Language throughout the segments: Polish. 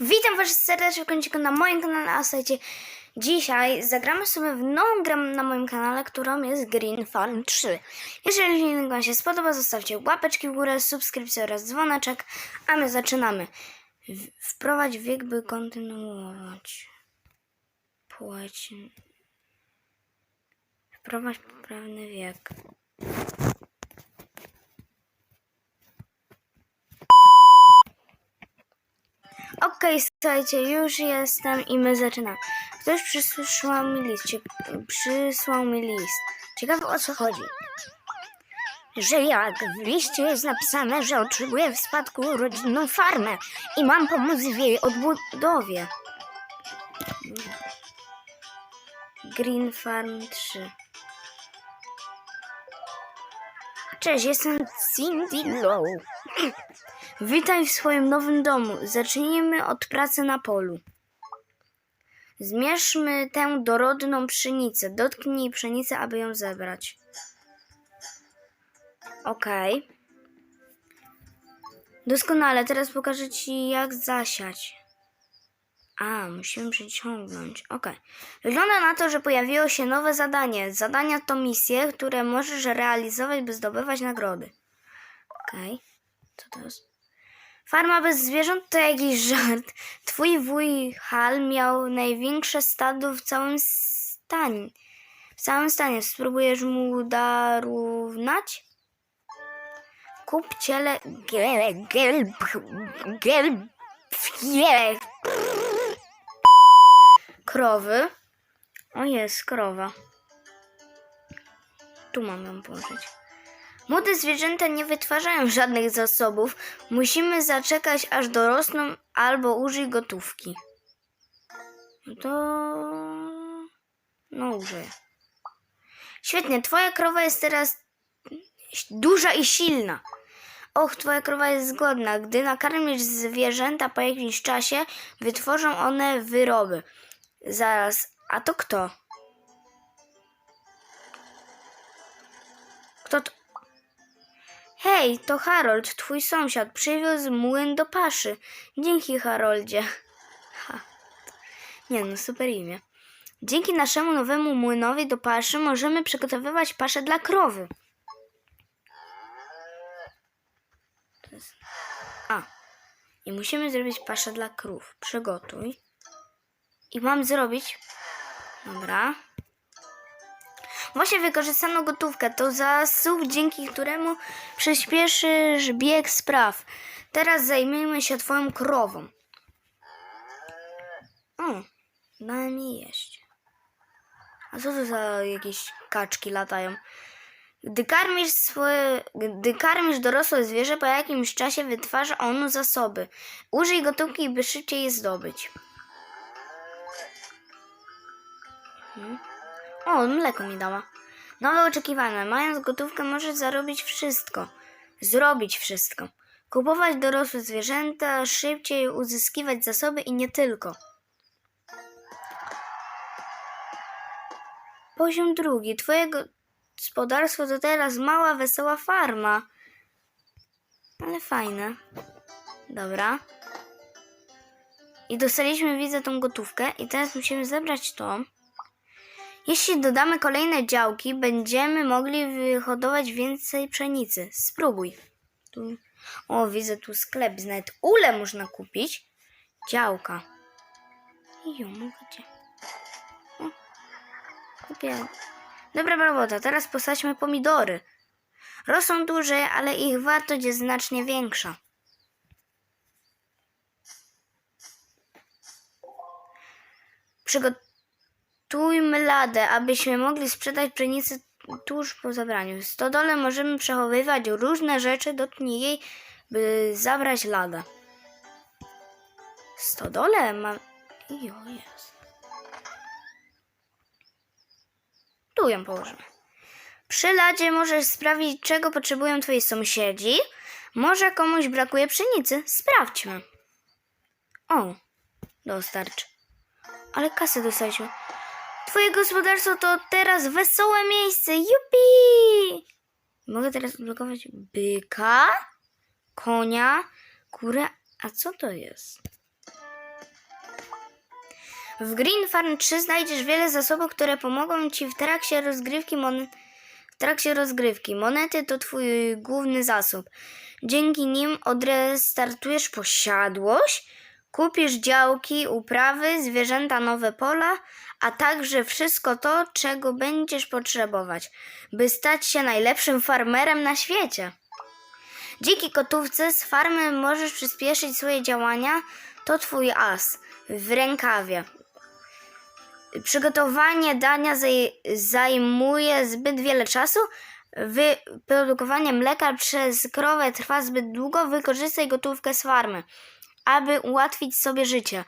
Witam Was serdecznie w końcu na moim kanale, a słuchajcie, dzisiaj zagramy sobie w nową grę na moim kanale, którą jest Green Farm 3. Jeżeli film Wam się spodoba, zostawcie łapeczki w górę, subskrypcję oraz dzwoneczek, a my zaczynamy. Wprowadź wiek, by kontynuować. Płeć. Wprowadź poprawny wiek. Okej, słuchajcie, już jestem i my zaczynamy. Ktoś przysłał mi list. Cie... Przysłał mi list. Ciekawe o co chodzi. Że jak w liście jest napisane, że otrzymuję w spadku rodzinną farmę i mam pomóc w jej odbudowie. Green Farm 3. Cześć, jestem Cindy Low. Witaj w swoim nowym domu. Zacznijmy od pracy na polu. Zmierzmy tę dorodną pszenicę. Dotknij pszenicę, aby ją zebrać. Okej. Doskonale, teraz pokażę Ci, jak zasiać. A, musimy przeciągnąć. Okej. Wygląda na to, że pojawiło się nowe zadanie. Zadania to misje, które możesz realizować, by zdobywać nagrody. Okej. Co to jest? Farma bez zwierząt to jakiś żart. Twój wuj Hal miał największe stado w całym stanie. W całym stanie. Spróbujesz mu darównać? Kup ciele... Gel... Gel... Gel... Krowy. O jest, krowa. Tu mam ją położyć. Młode zwierzęta nie wytwarzają żadnych zasobów. Musimy zaczekać, aż dorosną, albo użyj gotówki. No to. No, użyję. Świetnie, twoja krowa jest teraz duża i silna. Och, twoja krowa jest zgodna. Gdy nakarmisz zwierzęta po jakimś czasie, wytworzą one wyroby. Zaraz, a to kto? Kto to? Hej, to Harold, twój sąsiad. Przywiózł młyn do paszy. Dzięki, Haroldzie. Ha. Nie no, super imię. Dzięki naszemu nowemu młynowi do paszy możemy przygotowywać paszę dla krowy. A. I musimy zrobić paszę dla krów. Przygotuj. I mam zrobić... Dobra. Właśnie wykorzystano gotówkę. To zasób, dzięki któremu przyspieszysz bieg spraw. Teraz zajmijmy się twoją krową. O, dałem mi jeść. A co to za jakieś kaczki latają? Gdy karmisz, swoje, gdy karmisz dorosłe zwierzę, po jakimś czasie wytwarza ono zasoby. Użyj gotówki, by szybciej je zdobyć. Mhm. O, mleko mi dała. Nowe oczekiwania. Mając gotówkę możesz zarobić wszystko. Zrobić wszystko. Kupować dorosłe zwierzęta, szybciej uzyskiwać zasoby i nie tylko. Poziom drugi. Twoje gospodarstwo to teraz mała, wesoła farma. Ale fajne. Dobra. I dostaliśmy, widzę, tą gotówkę. I teraz musimy zebrać to. Jeśli dodamy kolejne działki, będziemy mogli wyhodować więcej pszenicy. Spróbuj. Tu. O, widzę tu sklep. Nawet ule można kupić. Działka. Jo, mogę cię. Kupię. Dobra robota. Teraz posadźmy pomidory. Rosną duże, ale ich wartość jest znacznie większa. Przygotujmy ladę, abyśmy mogli sprzedać pszenicę tuż po zabraniu. W stodole możemy przechowywać różne rzeczy, dotknij jej, by zabrać ladę. W stodole mam... Jo, jest. Tu ją położymy. Przy ladzie możesz sprawdzić, czego potrzebują twoi sąsiedzi. Może komuś brakuje pszenicy. Sprawdźmy. O, dostarcz. Ale kasę dostaliśmy. Twoje gospodarstwo to teraz wesołe miejsce. Jupi! Mogę teraz odblokować byka, konia, kurę. A co to jest? W Green Farm 3 znajdziesz wiele zasobów, które pomogą ci w trakcie rozgrywki w trakcie rozgrywki. Monety to twój główny zasób. Dzięki nim odrestartujesz posiadłość, kupisz działki, uprawy, zwierzęta, nowe pola, a także wszystko to, czego będziesz potrzebować, by stać się najlepszym farmerem na świecie. Dzięki gotówce z farmy możesz przyspieszyć swoje działania. To twój as w rękawie. Przygotowanie dania zaj- zajmuje zbyt wiele czasu. Wyprodukowanie mleka przez krowę trwa zbyt długo. Wykorzystaj gotówkę z farmy, aby ułatwić sobie życie.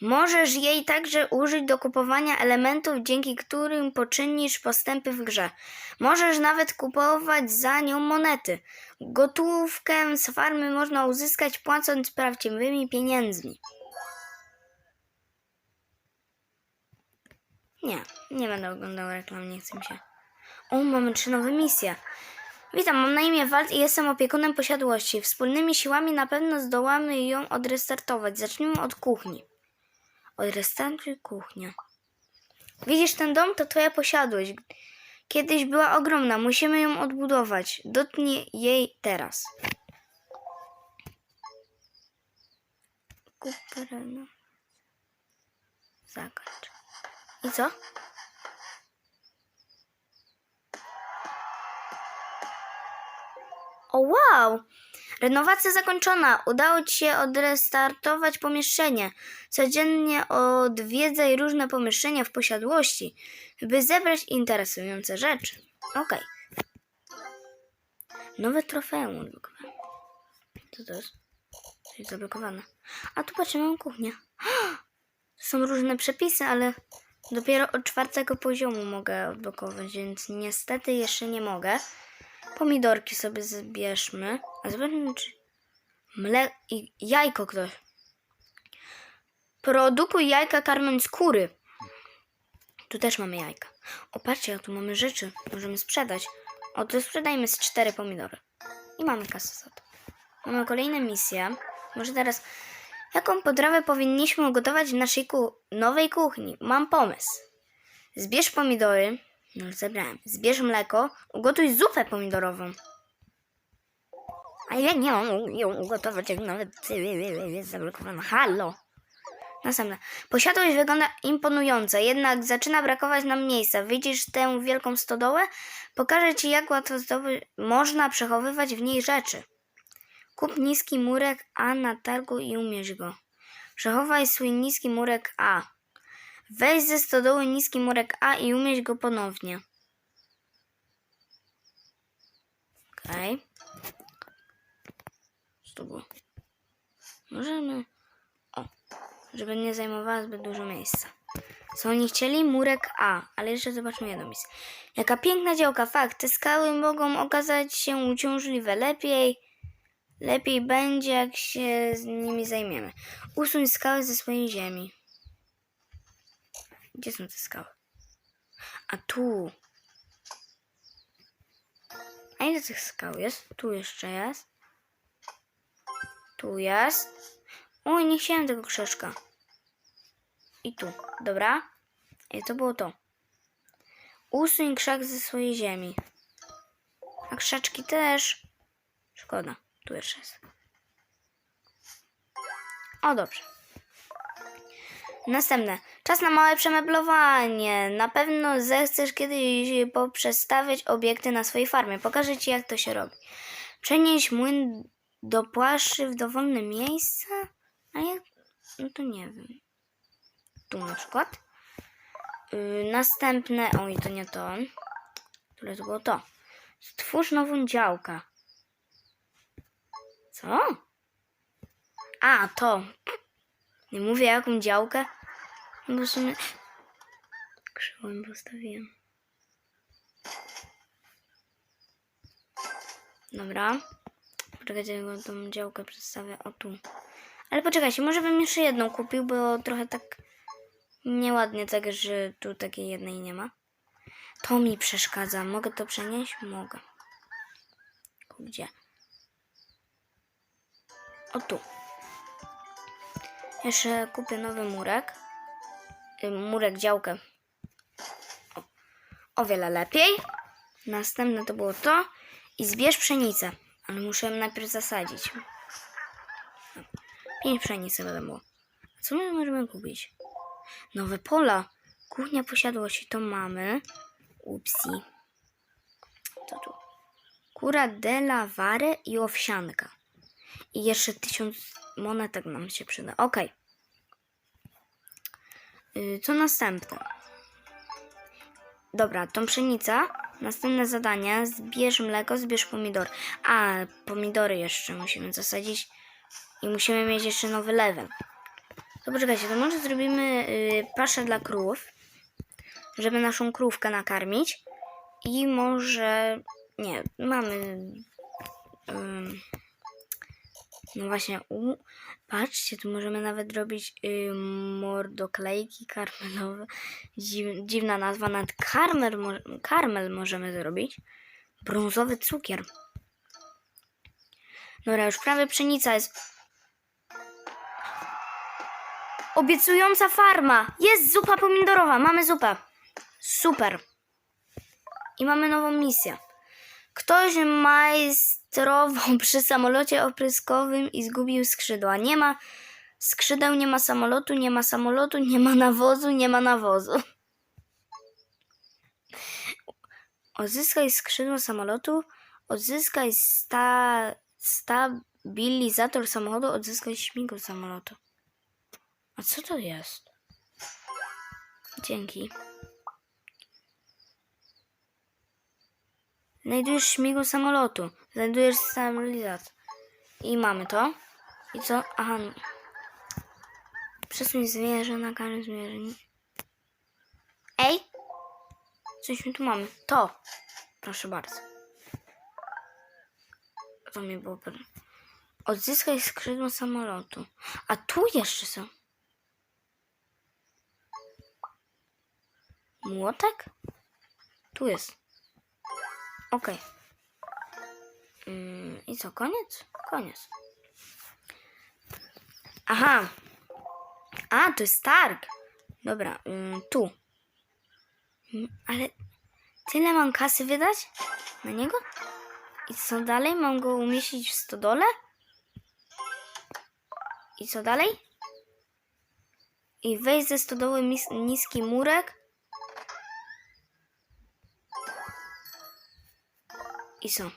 Możesz jej także użyć do kupowania elementów, dzięki którym poczynisz postępy w grze. Możesz nawet kupować za nią monety. Gotówkę z farmy można uzyskać płacąc prawdziwymi pieniędzmi. Nie, nie będę oglądał reklam, nie chcę mi się. O, mamy trzy nowe misje. Witam, mam na imię Walt i jestem opiekunem posiadłości. Wspólnymi siłami na pewno zdołamy ją odrestartować. Zacznijmy od kuchni. Odrestartuj kuchnię. Widzisz ten dom? To twoja posiadłość. Kiedyś była ogromna, musimy ją odbudować. Dotknij jej teraz. Kup terenu. Zakończ. I co? O wow! Renowacja zakończona. Udało Ci się odrestartować pomieszczenie. Codziennie odwiedzaj różne pomieszczenia w posiadłości, by zebrać interesujące rzeczy. Okej. Nowe trofeum odblokowane. Co to jest? To jest zablokowane. A tu patrzę, mam kuchnię. Są różne przepisy, ale dopiero od czwartego poziomu mogę odblokować, więc niestety jeszcze nie mogę. Pomidorki sobie zbierzmy. A zobaczmy, czy... Mle... I jajko ktoś. Produkuj jajka karmiąc skóry. Tu też mamy jajka. O, patrzcie, jak tu mamy rzeczy. Możemy sprzedać. O, to sprzedajmy z cztery pomidory. I mamy kasę za to. Mamy kolejne misje. Może teraz... Jaką potrawę powinniśmy ugotować w naszej ku... nowej kuchni? Mam pomysł. Zbierz pomidory. No zebrałem. Zbierz mleko. Ugotuj zupę pomidorową. A ja nie mam ją ugotować, jak nawet jest zablokowana. Halo! Następne. Posiadłość wygląda imponująco, jednak zaczyna brakować nam miejsca. Widzisz tę wielką stodołę? Pokażę ci, jak łatwo zdobyć, można przechowywać w niej rzeczy. Kup niski murek A na targu i umierz go. Przechowaj swój niski murek A. Weź ze stodoły niski murek A i umieść go ponownie. Okej. Co to było? Możemy... O, żeby nie zajmowała zbyt dużo miejsca. Co oni chcieli? Murek A, ale jeszcze zobaczmy jedną misję. Jaka piękna działka, fakt. Te skały mogą okazać się uciążliwe. Lepiej, lepiej będzie, jak się z nimi zajmiemy. Usuń skały ze swojej ziemi. Gdzie są te skały? A tu. A ile tych skał jest? Tu jeszcze jest. Tu jest. Oj, nie chciałem tego krzyżka. I tu. Dobra. I to było to. Usuń krzak ze swojej ziemi. A krzaczki też. Szkoda. Tu jeszcze jest. O, dobrze. Następne. Czas na małe przemeblowanie. Na pewno zechcesz kiedyś poprzestawiać obiekty na swojej farmie. Pokażę Ci, jak to się robi. Przenieś młyn do płaszczy w dowolne miejsce. A jak? No to nie wiem. Tu na przykład. Yy, następne. Oj, to nie to. Które to było to? Stwórz nową działkę. Co? A, to. Nie mówię jaką działkę. No bo sumie... Krzywo ją postawiłem. Dobra. Poczekajcie, bo tą działkę przedstawię. O tu. Ale poczekajcie, może bym jeszcze jedną kupił, bo trochę tak nieładnie tak, że tu takiej jednej nie ma. To mi przeszkadza. Mogę to przenieść? Mogę. Gdzie? O tu. Jeszcze kupię nowy murek. Y, murek, działkę. O, wiele lepiej. Następne to było to. I zbierz pszenicę. Ale muszę ją najpierw zasadzić. Pięć pszenicy. A co my możemy kupić? Nowe pola. Kuchnia posiadłości to mamy. Upsi. Co tu? Kura della ware i owsianka. I jeszcze tysiąc monetek nam się przyda. Okej. Y, Co następne? Dobra, tą pszenica. Następne zadanie. Zbierz mleko, zbierz pomidor. A, pomidory jeszcze musimy zasadzić. I musimy mieć jeszcze nowy level. To poczekajcie, to może zrobimy y, paszę dla krów. Żeby naszą krówkę nakarmić. I może... Nie, mamy... ym, no właśnie, u, patrzcie, tu możemy nawet robić y, mordoklejki karmelowe. Dziw, dziwna nazwa, nawet karmel, karmel możemy zrobić. Brązowy cukier. Dobra, już prawie pszenica jest. Obiecująca farma! Jest zupa pomidorowa, mamy zupę. Super. I mamy nową misję. Ktoś majstrował przy samolocie opryskowym i zgubił skrzydła. Nie ma skrzydeł, nie ma samolotu, nie ma samolotu, nie ma nawozu, nie ma nawozu. Odzyskaj skrzydło samolotu, odzyskaj sta, stabilizator samochodu, odzyskaj śmigło samolotu. A co to jest? Dzięki. Znajdujesz śmigło samolotu. Znajdujesz stabilizator. I mamy to. I co? Aha. no. Przesuń zwierzę na każdym zwierzę. Ej! Coś my tu mamy. To. Proszę bardzo. To mi było... pod- Odzyskaj skrzydło samolotu. A tu jeszcze są. Młotek? Tu jest. Okej. Mm, I co, koniec? Koniec. Aha. A, to jest targ. Dobra, ym, tu. Mm, Ale tyle mam kasy wydać na niego? I co dalej? Mam go umieścić w stodole? I co dalej? I wejść ze stodoły niski murek? I są.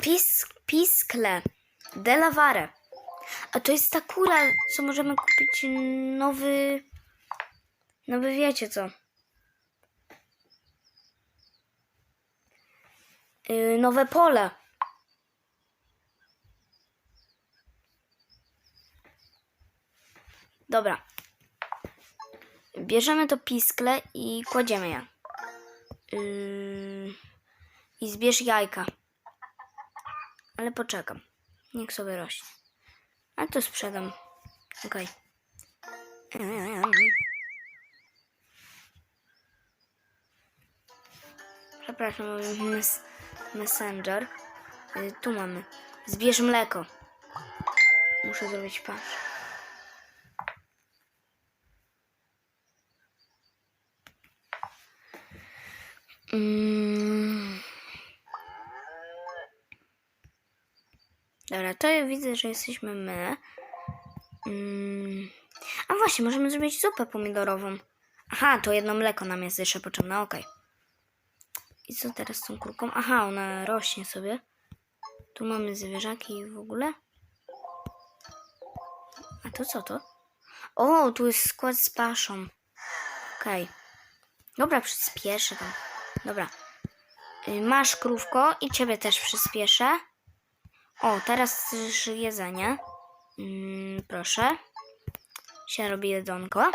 Pis, piskle. Delavare. A to jest ta kura, co możemy kupić nowy... Nowy wiecie co. Yy, nowe pole. Dobra. Bierzemy to piskle i kładziemy je. Yy, I zbierz jajka. Ale poczekam. Niech sobie rośnie. A to sprzedam. Okej. Przepraszam, mes messenger. Y, tu mamy. Zbierz mleko. Muszę zrobić pasz. Mm. Dobra, to ja widzę, że jesteśmy my. Mm. A właśnie, możemy zrobić zupę pomidorową. Aha, to jedno mleko nam jest jeszcze potrzebne, okej. I co teraz z tą kurką? Aha, ona rośnie sobie. Tu mamy zwierzaki w ogóle. A to co to? O, tu jest skład z paszą. Okej. Dobra, przyspieszę tam. Dobra. Y, Masz krówko i ciebie też przyspieszę. O, teraz jedzenie. Mm, proszę. Się robi jedzonko.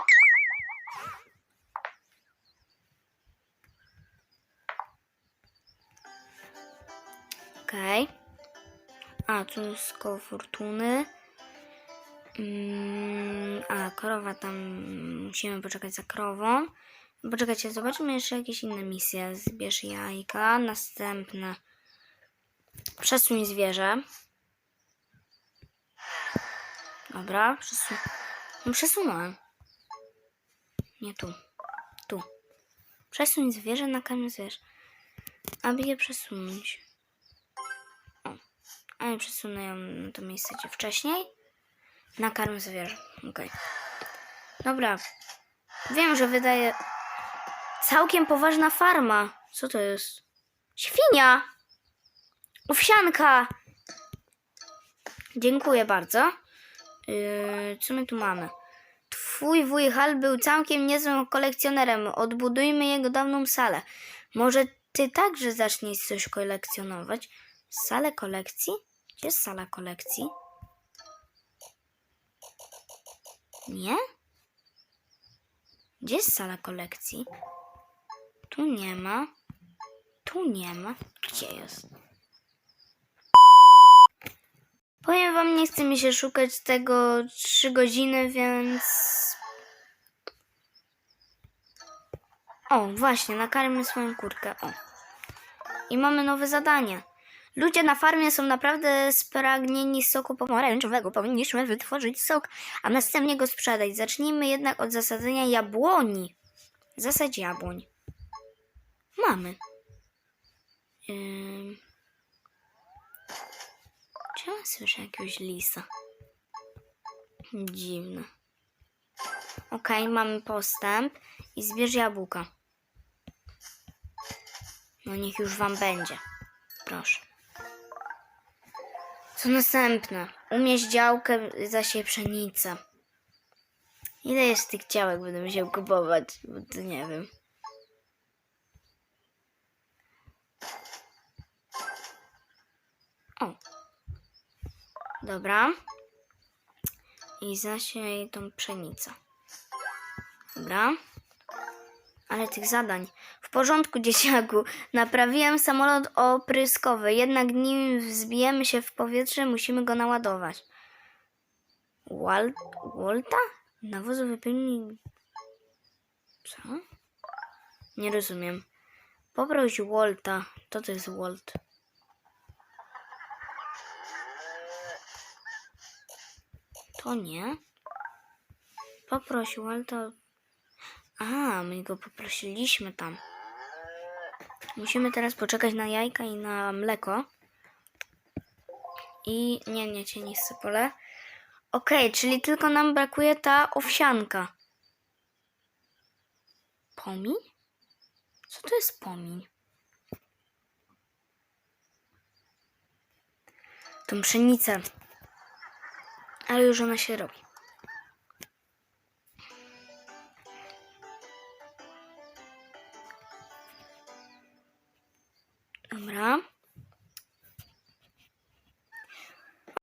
Okej. A, tu jest koło fortuny. Mm, a, krowa tam. Musimy poczekać za krową. Poczekajcie, zobaczymy jeszcze jakieś inne misje. Zbierz jajka. Następne. Przesuń zwierzę. Dobra, przesu... no, przesunąłem. Nie tu. Tu. Przesuń zwierzę na karmę zwierzę. Aby je przesunąć. O. A ja przesunę ją na to miejsce gdzie wcześniej. Na karmę zwierzę. Okej. Dobra. Wiem, że wydaje... Całkiem poważna farma. Co to jest? Świnia! Owsianka! Dziękuję bardzo. Yy, co my tu mamy? Twój wuj Hal był całkiem niezłym kolekcjonerem. Odbudujmy jego dawną salę. Może ty także zaczniesz coś kolekcjonować? Salę kolekcji? Gdzie jest sala kolekcji? Nie? Gdzie jest sala kolekcji? Tu nie ma. Tu nie ma. Gdzie jest? Powiem wam, nie chce mi się szukać tego 3 godziny, więc. O, właśnie, nakarmmy swoją kurkę. O. I mamy nowe zadanie. Ludzie na farmie są naprawdę spragnieni soku pomarańczowego. Powinniśmy wytworzyć sok, a następnie go sprzedać. Zacznijmy jednak od zasadzenia jabłoni. Zasadź jabłoń. Mamy. Czy ja słyszę jakiegoś lisa? Dziwne. Okej, mamy postęp i zbierz jabłka. No niech już wam będzie. Proszę. Co następne? Umieść działkę, zasie pszenicę. Ile jest tych działek, będę musiał kupować? Bo to nie wiem. Dobra. I zasiej tą pszenicę. Dobra. Ale tych zadań. W porządku, dzieciaku. Naprawiłem samolot opryskowy, jednak nim wzbijemy się w powietrze, musimy go naładować. Wal Walta? Nawozu wypełni... Co? Nie rozumiem. Poproś Walta. To to jest Walt. To nie. Poproś Walta. A, my go poprosiliśmy tam. Musimy teraz poczekać na jajka i na mleko. I nie, nie, cię nie chcę pole. Okej, czyli tylko nam brakuje ta owsianka. Pomiń? Co to jest pomiń? Tą pszenicę. Ale już ona się robi. Dobra.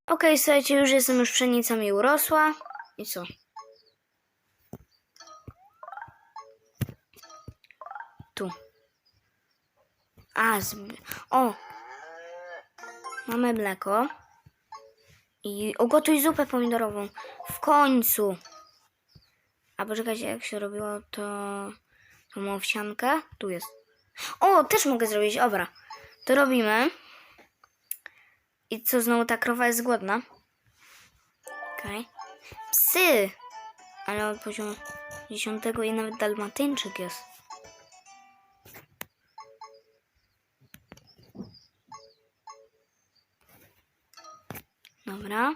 Okej, słuchajcie, już jestem, już pszenica mi urosła. I co? Tu. A, zb... o! Mamy mleko. I ugotuj zupę pomidorową. W końcu. A poczekajcie, jak się robiło to... Tą owsiankę? Tu jest. O, też mogę zrobić, dobra. To robimy. I co, znowu ta krowa jest głodna? Okej. Psy! Ale od poziomu 10 i nawet dalmatyńczyk jest. Dobra.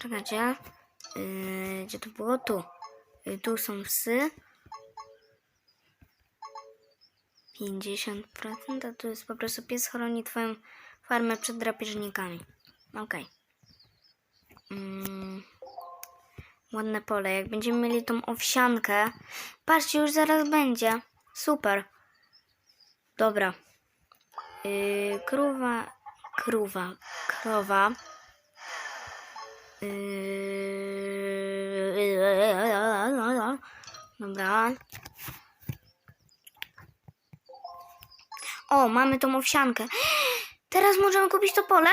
Czekajcie. Yy, gdzie to było? Tu. Yy, tu są psy. 50%, a tu jest po prostu pies chroni twoją farmę przed drapieżnikami. Okej. Mm, ładne pole. Jak będziemy mieli tą owsiankę. Patrzcie, już zaraz będzie. Super. Dobra. Yy, krówa. Krówa. Krowa. Yy, dobra. O, mamy tą owsiankę. Teraz możemy kupić to pole?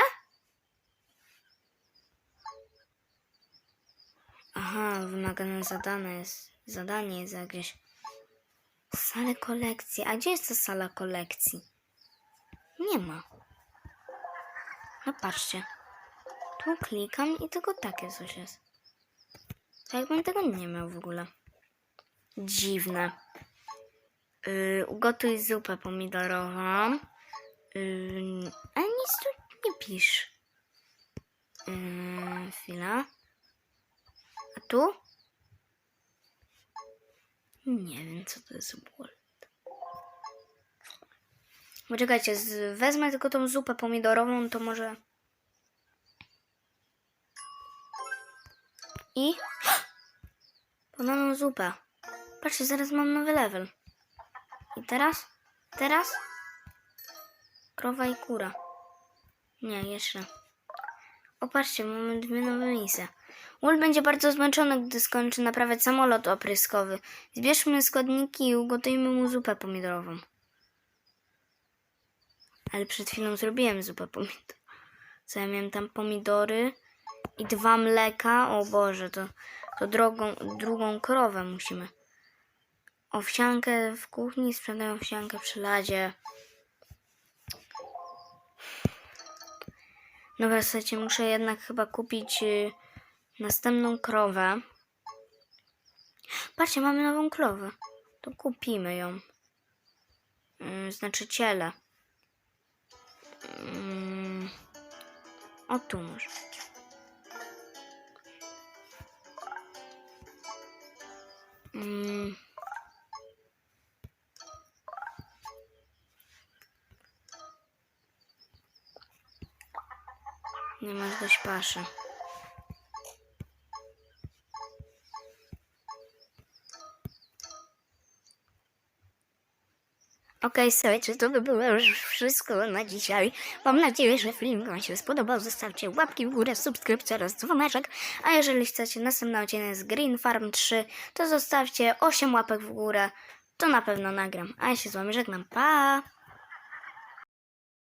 Aha, wymagane zadane jest. Zadanie jest jakieś. Salę kolekcji. A gdzie jest ta sala kolekcji? Nie ma. No patrzcie. Tu klikam i tylko takie coś jest. Tak jakbym tego nie miał w ogóle. Dziwne. Yy, ugotuj zupę pomidorową. Yy, a nic tu nie pisz. Yy, chwila. A tu? Nie wiem, co to jest Walt. Poczekajcie, wezmę tylko tą zupę pomidorową, to może... I... Podaną zupę. Patrzcie, zaraz mam nowy level. I teraz? Teraz? Krowa i kura. Nie, jeszcze. O, patrzcie, mamy dwie nowe misje. Walt będzie bardzo zmęczony, gdy skończy naprawiać samolot opryskowy. Zbierzmy składniki i ugotujmy mu zupę pomidorową. Ale przed chwilą zrobiłem zupę pomidor. Co ja miałem tam pomidory i dwa mleka. O Boże, to, to drogą, drugą krowę musimy. Owsiankę w kuchni, sprzedają owsiankę przy ladzie. Dobra, słuchajcie, muszę jednak chyba kupić y, następną krowę. Patrzcie, mamy nową krowę. To kupimy ją. Y, znaczy ciele. Mm. O tu może. Mm. Nie masz dość paszy. Okej, słuchajcie, to by było już wszystko na dzisiaj. Mam nadzieję, że film Wam się spodobał. Zostawcie łapki w górę, subskrypcję oraz dzwoneczek. A jeżeli chcecie następny odcinek z Green Farm 3, to zostawcie 8 łapek w górę. To na pewno nagram. A ja się z Wami żegnam. Pa!